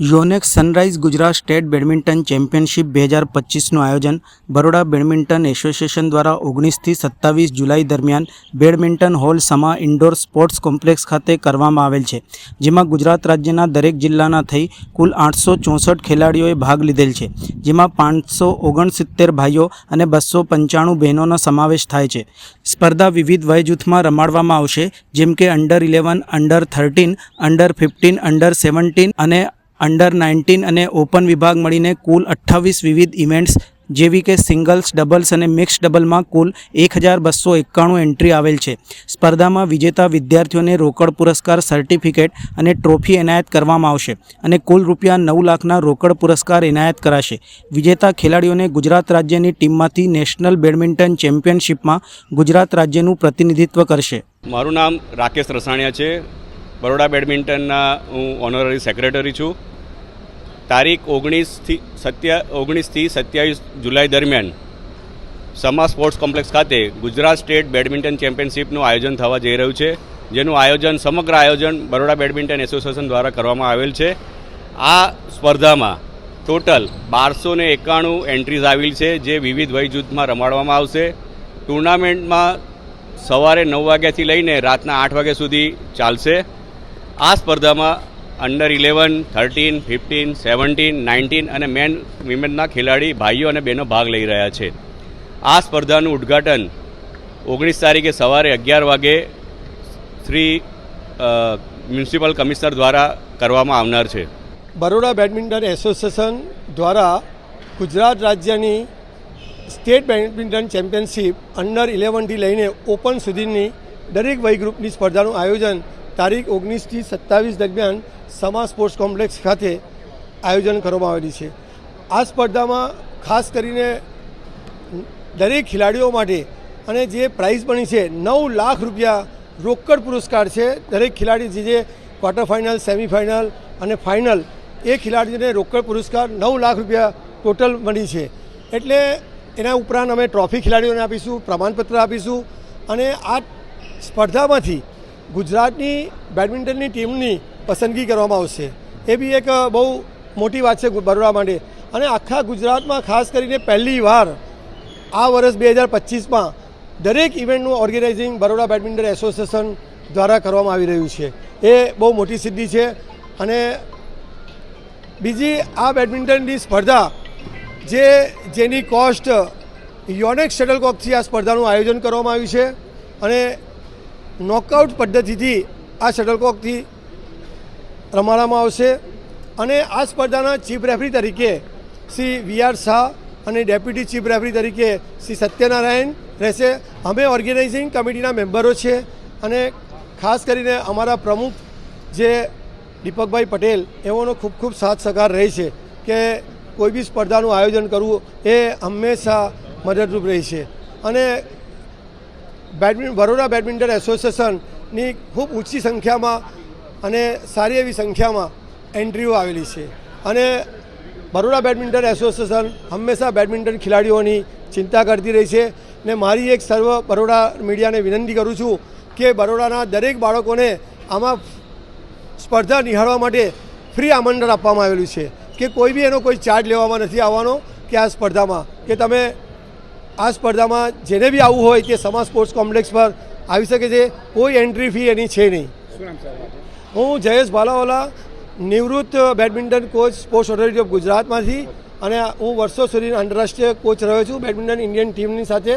Yonex sunrise Gujarat state badminton championship બે હજાર પચીસનું આયોજન બરોડા બેડમિન્ટન એસોસિએશન દ્વારા ઓગણીસથી સત્તાવીસ જુલાઈ દરમિયાન badminton hall Sama indoor sports complex ખાતે કરવામાં આવેલ છે, જેમાં ગુજરાત રાજ્યના દરેક જિલ્લાના થઈ કુલ આઠસો ચોસઠ ખેલાડીઓએ ભાગ લીધેલ છે, જેમાં પાંચસો ઓગણસિત્તેર ભાઈઓ અને બસો પંચાણું બહેનોનો સમાવેશ થાય છે. સ્પર્ધા વિવિધ વય જૂથમાં રમાડવામાં આવશે, જેમ કે under eleven, under thirteen, under fifteen, under seventeen અને અંડર નાઇન્ટીન અને ઓપન વિભાગ મળીને કુલ અઠ્ઠાવીસ વિવિધ ઇવેન્ટ્સ જેવી કે સિંગલ્સ ડબલ્સ અને મિક્સ ડબલમાં કુલ એક હજાર બસો એકાણું એન્ટ્રી આવેલ છે. સ્પર્ધામાં વિજેતા વિદ્યાર્થીઓને રોકડ પુરસ્કાર સર્ટિફિકેટ અને ટ્રોફી એનાયત કરવામાં આવશે અને કુલ રૂપિયા નવ લાખના રોકડ પુરસ્કાર એનાયત કરાશે. વિજેતા ખેલાડીઓને ગુજરાત રાજ્યની ટીમમાંથી નેશનલ બેડમિન્ટન ચેમ્પિયનશિપમાં ગુજરાત રાજ્યનું પ્રતિનિધિત્વ કરશે. મારું નામ રાકેશ રસાણિયા છે. બરોડા બેડમિન્ટનના હું ઓનરરી સેક્રેટરી છું. તારીખ ઓગણીસથી સત્યા ઓગણીસથી સત્યાવીસ જુલાઈ દરમિયાન સમા સ્પોર્ટ્સ કોમ્પ્લેક્સ ખાતે ગુજરાત સ્ટેટ બેડમિન્ટન ચેમ્પિયનશિપનું આયોજન થવા જઈ રહ્યું છે. જેનું આયોજન સમગ્ર આયોજન બરોડા બેડમિન્ટન એસોસિએશન દ્વારા કરવામાં આવેલ છે. આ સ્પર્ધામાં ટોટલ બારસો ને એકાણું એન્ટ્રીઝ આવેલ છે, જે વિવિધ વય જૂથમાં રમાડવામાં આવશે. ટુર્નામેન્ટમાં સવારે નવ વાગ્યાથી લઈને રાતના આઠ વાગ્યા સુધી ચાલશે. આ સ્પર્ધામાં under eleven thirteen fifteen seventeen nineteen અને મેન વિમેનના ખેલાડી, ભાઈઓ અને બહેનો ભાગ લઈ રહ્યા છે. આ સ્પર્ધાનું ઉદ્ઘાટન ઓગણીસ તારીખે સવારે અગિયાર વાગે શ્રી મ્યુનિસિપલ કમિશનર દ્વારા કરવામાં આવનાર છે. બરોડા બેડમિન્ટન એસોસિએશન દ્વારા ગુજરાત રાજ્યની સ્ટેટ બેડમિન્ટન ચેમ્પિયનશિપ અંડર ઇલેવનથી લઈને ઓપન સુધીની દરેક વય ગ્રુપની સ્પર્ધાનું આયોજન તારીખ ઓગણીસથી સત્તાવીસ દરમિયાન સમા સ્પોર્ટ્સ કોમ્પ્લેક્સ ખાતે આયોજન કરવામાં આવેલી છે. આ સ્પર્ધામાં ખાસ કરીને દરેક ખેલાડીઓ માટે અને જે પ્રાઇઝ બની છે, નવ લાખ રૂપિયા રોકડ પુરસ્કાર છે. દરેક ખેલાડી જે જે ક્વાર્ટર ફાઇનલ સેમિફાઇનલ અને ફાઇનલ એ ખેલાડીને રોકડ પુરસ્કાર નવ લાખ રૂપિયા ટોટલ મળી છે. એટલે એના ઉપરાંત અમે ટ્રોફી ખેલાડીઓને આપીશું, પ્રમાણપત્ર આપીશું અને આ સ્પર્ધામાંથી ગુજરાતની બેડમિન્ટનની ટીમની પસંદગી કરવામાં આવશે. એ બી એક બહુ મોટી વાત છે બરોડા માટે. અને આખા ગુજરાતમાં ખાસ કરીને પહેલીવાર આ વર્ષ બે હજાર પચીસમાં દરેક ઇવેન્ટનું ઓર્ગેનાઇઝિંગ બરોડા બેડમિન્ટન એસોસિએશન દ્વારા કરવામાં આવી રહ્યું છે. એ બહુ મોટી સિદ્ધિ છે અને બીજી આ બેડમિન્ટનની સ્પર્ધા જે, જેની કોસ્ટ યોનેક શટલકોકથી આ સ્પર્ધાનું આયોજન કરવામાં આવ્યું છે અને નોકઆઉટ પદ્ધતિથી આ શટલકોકથી રમાડવામાં આવશે. અને આ સ્પર્ધાના ચીફ રેફરી તરીકે શ્રી વી આર શાહ અને ડેપ્યુટી ચીફ રેફરી તરીકે શ્રી સત્યનારાયણ રહેશે. અમે ઓર્ગેનાઇઝિંગ કમિટીના મેમ્બરો છે અને ખાસ કરીને અમારા પ્રમુખ જે દીપકભાઈ પટેલ, એઓનો ખૂબ ખૂબ સાથ સહકાર રહે છે કે કોઈ બી સ્પર્ધાનું આયોજન કરવું એ હંમેશા મદદરૂપ રહે છે. અને બેડમિન્ટ બરોડા બેડમિન્ટન એસોસિએશનની ખૂબ ઊંચી સંખ્યામાં અને સારી એવી સંખ્યામાં એન્ટ્રીઓ આવેલી છે. અને બરોડા બેડમિન્ટન એસોસિએશન હંમેશા બેડમિન્ટન ખેલાડીઓની ચિંતા કરતી રહી છે ને મારી એક સર્વ બરોડા મીડિયાને વિનંતી કરું છું કે બરોડાના દરેક બાળકોને આમાં સ્પર્ધા નિહાળવા માટે ફ્રી આમંત્રણ આપવામાં આવેલું છે. કે કોઈ બી એનો કોઈ ચાર્જ લેવામાં નથી આવવાનો કે આ સ્પર્ધામાં. કે તમે આ સ્પર્ધામાં જેને બી આવવું હોય તે સમા સ્પોર્ટ્સ કોમ્પ્લેક્સ પર આવી શકે છે. કોઈ એન્ટ્રી ફી એની છે નહીં. હું જયેશ ભાલાવાલા નિવૃત્ત badminton coach sports authority of ગુજરાતમાંથી અને હું વર્ષો સુધી આંતરરાષ્ટ્રીય કોચ રહ્યો છું. બેડમિન્ટન ઇન્ડિયન ટીમની સાથે